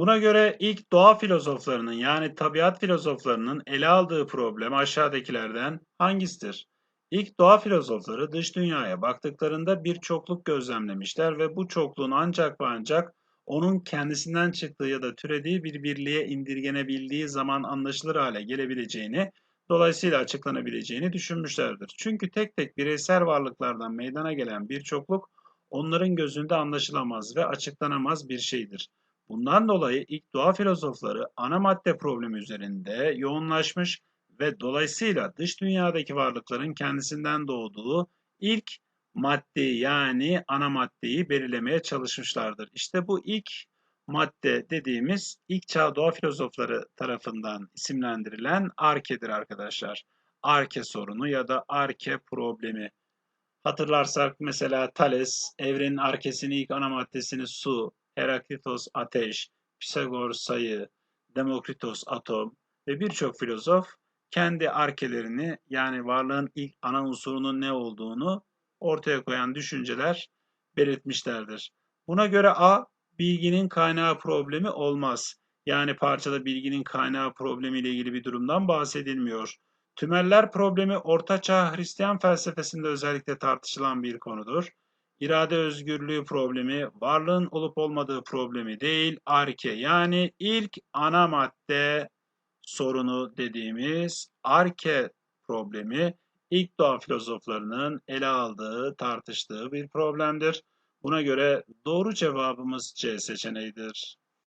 Buna göre ilk doğa filozoflarının yani tabiat filozoflarının ele aldığı problem aşağıdakilerden hangisidir? İlk doğa filozofları dış dünyaya baktıklarında bir çokluk gözlemlemişler ve bu çokluğun ancak ve ancak onun kendisinden çıktığı ya da türediği bir birliğe indirgenebildiği zaman anlaşılır hale gelebileceğini, dolayısıyla açıklanabileceğini düşünmüşlerdir. Çünkü tek tek bireysel varlıklardan meydana gelen bir çokluk onların gözünde anlaşılamaz ve açıklanamaz bir şeydir. Bundan dolayı ilk doğa filozofları ana madde problemi üzerinde yoğunlaşmış ve dolayısıyla dış dünyadaki varlıkların kendisinden doğduğu ilk maddeyi yani ana maddeyi belirlemeye çalışmışlardır. İşte bu ilk madde dediğimiz ilk çağ doğa filozofları tarafından isimlendirilen arkedir arkadaşlar. Arke sorunu ya da arke problemi. Hatırlarsak mesela Thales evrenin arkesini ilk ana maddesini su, Heraklitos ateş, Pisagor sayı, Demokritos atom ve birçok filozof kendi arkelerini yani varlığın ilk ana unsurunun ne olduğunu ortaya koyan düşünceler belirtmişlerdir. Buna göre A, bilginin kaynağı problemi olmaz. Yani parçada bilginin kaynağı problemi ile ilgili bir durumdan bahsedilmiyor. Tümeller problemi Ortaçağ Hristiyan felsefesinde özellikle tartışılan bir konudur. İrade özgürlüğü problemi, varlığın olup olmadığı problemi değil, arke yani ilk ana madde sorunu dediğimiz arke problemi ilk doğa filozoflarının ele aldığı, tartıştığı bir problemdir. Buna göre doğru cevabımız C seçeneğidir.